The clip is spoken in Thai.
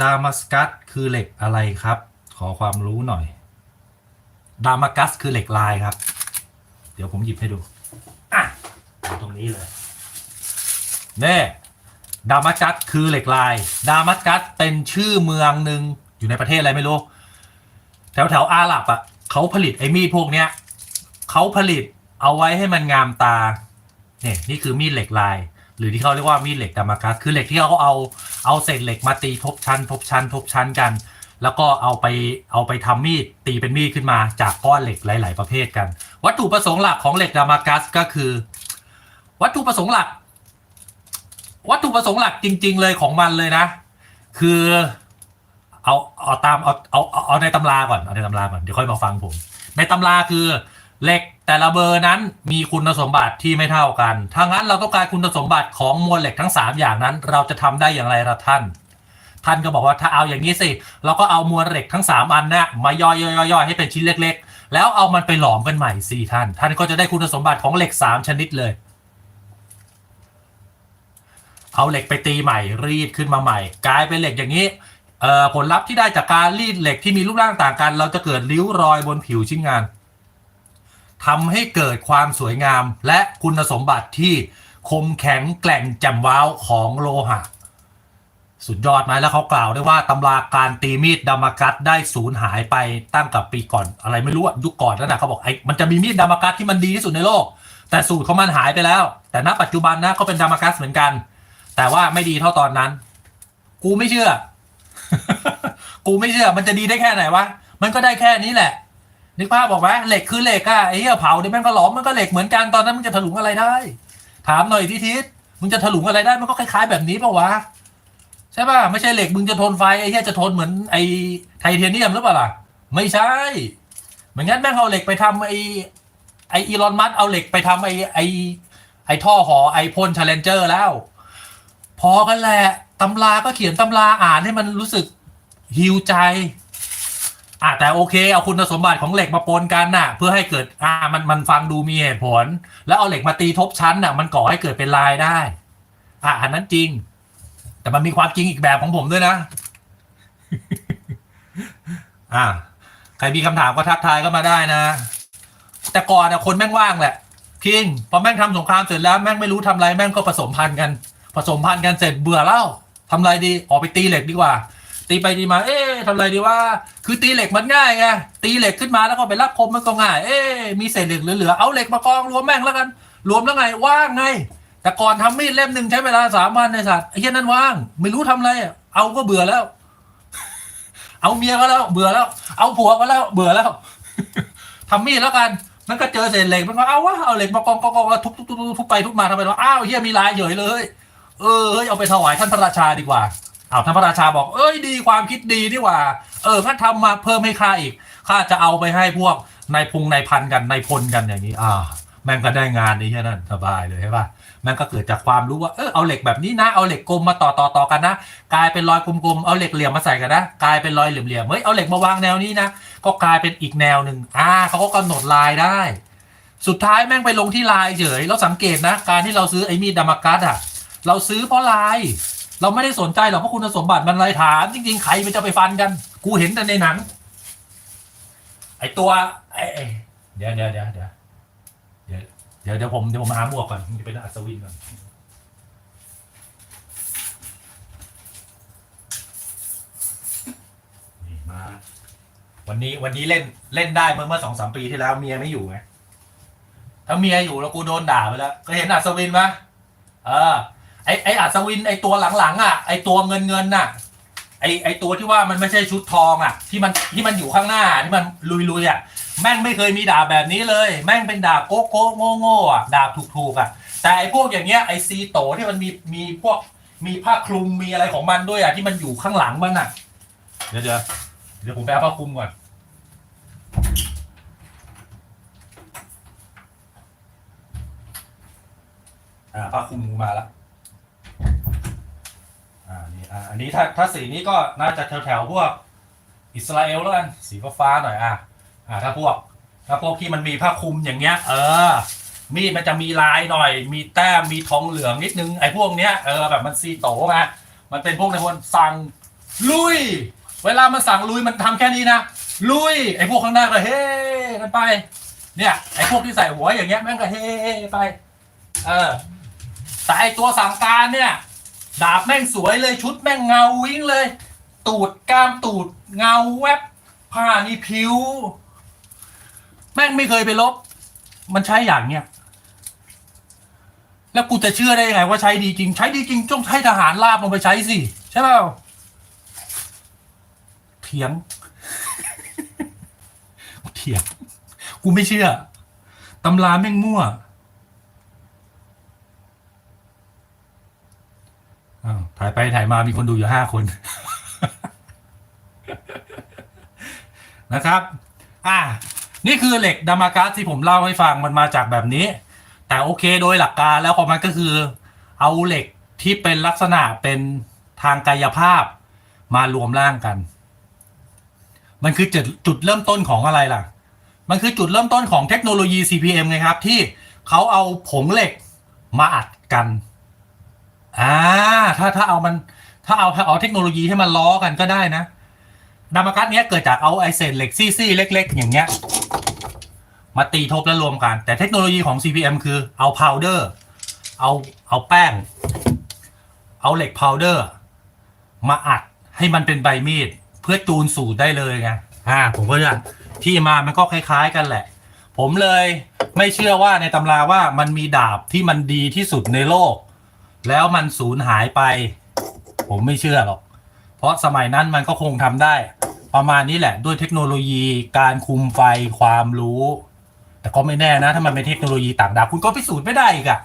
ดามัสกัสคือเหล็กอะไรครับ ขอความรู้หน่อย ดามัสกัสคือเหล็กลายครับ เดี๋ยวผมหยิบให้ดูอะตรงนี้เลยเน่ดามัสกัสคือเหล็กลาย ดามัสกัสเป็นชื่อเมืองหนึ่งอยู่ในประเทศอะไรไม่รู้ แถวแถวอาหรับอะเขาผลิตไอ้มีดพวกเนี้ยเขาผลิตเอาไว้ให้มันงามตาเนี่ยนี่คือมีดเหล็กลาย หรือที่เขาเรียกว่ามีดเหล็กดามากัสคือเหล็กที่เขาเอาเอาเศษเหล็กมาตีทบชั้น ทบชั้น ทบชั้นกัน แล้วก็เอาไปเอาไปทำมีดตีเป็นมีดขึ้นมาจากก้อนเหล็กหลาย ๆ ประเภทกัน วัตถุประสงค์หลักของเหล็กดามากัสก็คือ วัตถุประสงค์หลัก วัตถุประสงค์หลักจริง ๆ เลยของมันเลยนะ คือเอาเอาตามเอาเอาเอาเอาในตำราก่อนเอาในตำราก่อนเดี๋ยวค่อยมาฟังผม ในตำราคือ เหล็กแต่ละเบอร์นั้นมีคุณสมบัติที่ไม่เท่ากันถ้างั้นเราต้องการคุณสมบัติของมวลเหล็กทั้ง 3 อย่างนั้น เราจะทำได้อย่างไรละท่าน ท่านก็บอกว่าถ้าเอาอย่างนี้สิ เราก็เอามวลเหล็กทั้ง 3 อันนี่ยมาย่อยๆๆให้เป็นชิ้นเล็ก ๆ แล้วเอามันไปหลอมกันใหม่สิท่าน ท่านก็จะได้คุณสมบัติของเหล็ก 3 ชนิดเลย เอาเหล็กไปตีใหม่รีดขึ้นมาใหม่ กลายเป็นเหล็กอย่างนี้ผลลัพธ์ที่ได้จากการรีดเหล็กที่มีรูปร่างต่างกัน เราจะเกิดริ้วรอยบนผิวชิ้นงาน ทำให้เกิดความสวยงาม และคุณสมบัติที่คมแข็งแกร่งแจ่มว้าวของโลหะ สุดยอดไหมแล้วเขากล่าวด้วยว่าตำราการตีมีดดามากัสได้สูญหายไปตั้งกับปีก่อนอะไรไม่รู้อะยุคก่อนนั่นนะเขาบอกไอ้มันจะมีมีดดามากัสที่มันดีที่สุดในโลก แต่สูตรของมันหายไปแล้ว แต่ณปัจจุบันนะก็เป็นดามากัสเหมือนกัน แต่ว่าไม่ดีเท่าตอนนั้น กูไม่เชื่อ กูไม่เชื่อ มันจะดีได้แค่ไหนวะมันก็ได้แค่นี้แหละ นึกภาพบอกไหมเหล็กคือเหล็กอะไอ้เหี้ยเผาเดี๋ยวแม่งก็หลอมมันก็เหล็กเหมือนกันตอนนั้นมันจะถลุงอะไรได้ ถามหน่อยทิทิศมึงจะถลุงอะไรได้มันก็คล้ายๆแบบนี้ปะวะใช่ป่ะไม่ใช่เหล็กมึงจะทนไฟไอ้เหี้ยจะทนเหมือนไอ้ไทเทเนียมหรือเปล่าล่ะไม่ใช่เหมือนงั้นแม่งเอาเหล็กไปทำไอ้ไอ้อีลอนมัสเอาเหล็กไปทำไอ้ไอ้ไอ้ท่อหอไอพ่นชาเลนเจอร์แล้ว พอกันแหละตำราก็เขียนตำราอ่านให้มันรู้สึกฮิวใจ อะแต่โอเคเอาคุณสมบัติของเหล็กมาปนกันน่ะ เพื่อให้เกิดอ่ามันมันฟังดูมีเหตุผล แล้วเอาเหล็กมาตีทบชั้นน่ะ มันก่อให้เกิดเป็นลายได้ อะอันนั้นจริง แต่มันมีความจริงอีกแบบของผมด้วยนะ อะใครมีคำถามก็ทักทายก็มาได้นะ แต่ก่อนอะคนแม่งว่างแหละคิงพอแม่งทำสงครามเสร็จแล้วแม่งไม่รู้ทำอะไรแม่งก็ผสมพันธุ์กัน ผสมพันธุ์กันเสร็จเบื่อแล้วทำอะไรดีออกไปตีเหล็กดีกว่า ตีไปตีมา เอ๊ะทำอะไรดีว่า คือตีเหล็กมันง่ายไงตีเหล็กขึ้นมาแล้วก็ไปรับคมมันก็ง่าย เอ๊ะมีเศษเหล็กเหลือๆเอาเหล็กมากองรวมแม่งแล้วกัน รวมแล้วไงว่างไง แต่ก่อนทำมีดเล่มหนึ่งใช้เวลาสามวันในสัตว์ไอ้เหี้ยนั่นว่าง ไม่รู้ทำอะไรเอาก็เบื่อแล้ว เอาเมียก็แล้ว เบื่อแล้ว เอาผัวก็แล้ว เบื่อแล้วทำมีดแล้วกันมันก็เจอเศษเหล็กมันก็เอาวะเอาเหล็กมากองกองกองทุบทุบทุบทุบไปทุบมาทำไมวะอ้าวเฮียมีลายเหยยเลย เออเฮ้ยเอาไปถวายท่านพระราชาดีกว่า อ้าวท่านพระราชาบอกเอ้ยดีความคิดดีดีกว่า เอองั้นทำมาเพิ่มให้ข้าอีกข้าจะเอาไปให้พวกนายพุงนายพันกันนายพลกันอย่างนี้ อ่า แม่งก็ได้งานนี้แค่นั้นสบายเลยใช่ป่ะแม่งก็เกิดจากความรู้ว่าเออเอาเหล็กแบบนี้นะเอาเหล็กกลมมาต่อต่อต่อกันนะกลายเป็นรอยกลมๆเอาเหล็กเหลี่ยมมาใส่กันนะกลายเป็นรอยเหลี่ยมๆเฮ้ยเอาเหล็กมาวางแนวนี้นะก็กลายเป็นอีกแนวหนึ่งอ่าเขาก็กำหนดลายได้ สุดท้ายแม่งไปลงที่ลายเฉยแล้วสังเกตนะ การที่เราซื้อไอ้มีดดามากัสอะ เราซื้อเพราะลาย เราไม่ได้สนใจหรอกเพราะคุณสมบัติมันลายถามจริง ๆ ใครมันจะไปฟันกัน กูเห็นแต่ในหนัง ไอตัวไอเดี๋ยวเดี๋ยวเดี๋ยวเดี๋ยวเดี๋ยวเดี๋ยวเดี๋ยวผมเดี๋ยวผมหาหมวกก่อนจะเป็นอัศวินก่อนนี่มา วันนี้วันนี้เล่นเล่นได้เมื่อเมื่อสองสามปีที่แล้วเมียไม่อยู่ไงถ้าเมียอยู่แล้วกูโดนด่าไปแล้วเคยเห็นอัศวินไหมเออ ไอไออัศวินไอตัวหลังๆอะไอตัวเงินเงินน่ะ ไอไอตัวที่ว่ามันไม่ใช่ชุดทองอะ ที่มันที่มันอยู่ข้างหน้าที่มันลุยลุยๆอะแม่งไม่เคยมีดาบแบบนี้เลย แม่งเป็นดาบโก๊ะโก๊ะโง่โง่ๆอะดาบถูกๆอะ แต่ไอพวกอย่างเงี้ยไอซีโตที่มันมีมีพวกมีผ้าคลุมมีอะไรของมันด้วยอะที่มันอยู่ข้างหลังมันอะเดี๋ยวเดี๋ยวเดี๋ยวผมไปเอาผ้าคลุมก่อนอ่าผ้าคลุมมาแล้วานี่อ่าอันนี้ถ้าถ้าสีนี้ก็น่าจะแถวแถวๆพวกอิสราเอลแล้วกันสีฟ้าๆหน่อยอะอ่าถ้าพวก ถ้าพวกที่มันมีผ้าคลุมอย่างเงี้ย เออ มีดมันจะมีลายหน่อย มีแต้มมีทองเหลืองนิดนึงไอ้พวกเนี้ยเออแบบมันซีโตมามันเป็นพวกในพวกซังลุย เวลามันสั่งลุยมันทำแค่นี้นะลุยไอ้พวกข้างหน้าก็เฮ้กันไป เนี่ยไอ้พวกที่ใส่หัวอย่างเงี้ยแม่งก็เฮ้ไป เออแต่ไอ้ตัวสั่งการเนี่ย ดาบแม่งสวยเลยชุดแม่งเงาวิ่งเลย ตูดกล้ามตูดเงาแวบผ้านี่ผิว แม่งไม่เคยไปลบ มันใช้อย่างเนี้ยแล้วกูจะเชื่อได้ยังไงว่าใช้ดีจริง ใช้ดีจริงต้องใช้ทหารลาบลงไปใช้สิใช่เปล่าเถียงเถียงกูไม่เชื่อตำราแม่งมั่วอ้าว ถ่ายไปถ่ายมามีคนดูอยู่ห้าคน นะครับ อ่า นี่คือเหล็กดามากัสที่ผมเล่าให้ฟังมันมาจากแบบนี้ แต่โอเคโดยหลักการแล้วของมันก็คือ เอาเหล็กที่เป็นลักษณะเป็นทางกายภาพมารวมร่างกัน มันคือจุดจุดเริ่มต้นของอะไรล่ะ มันคือจุดเริ่มต้นของเทคโนโลยี CPM ไงครับ ที่เขาเอาผงเหล็กมาอัดกัน อ่า ถ้าถ้าเอามัน ถ้าเอาถ้าเอาเทคโนโลยีให้มันล้อกันก็ได้นะดามากัสเนี้ยเกิดจากเอาไอเศษเหล็กซี่ๆเล็ก ๆ อย่างเงี้ย มาตีทบแล้วรวมกัน แต่เทคโนโลยีของ CPM คือเอาพาวเดอร์เอาเอาแป้ง เอาเหล็กพาวเดอร์มาอัดให้มันเป็นใบมีด เพื่อจูนสูตรได้เลยไงอ่า ผมก็จะที่มามันก็คล้าย ๆ กันแหละ ผมเลยไม่เชื่อว่าในตำราว่ามันมีดาบที่มันดีที่สุดในโลก แล้วมันสูญหายไป ผมไม่เชื่อหรอก เพราะสมัยนั้นมันก็คงทำได้ ประมาณนี้แหละ ด้วยเทคโนโลยีการคุมไฟความรู้ แต่ก็ไม่แน่นะ ถ้ามันเป็นเทคโนโลยีต่างดาวคุณก็พิสูจน์ไม่ได้อีกอะ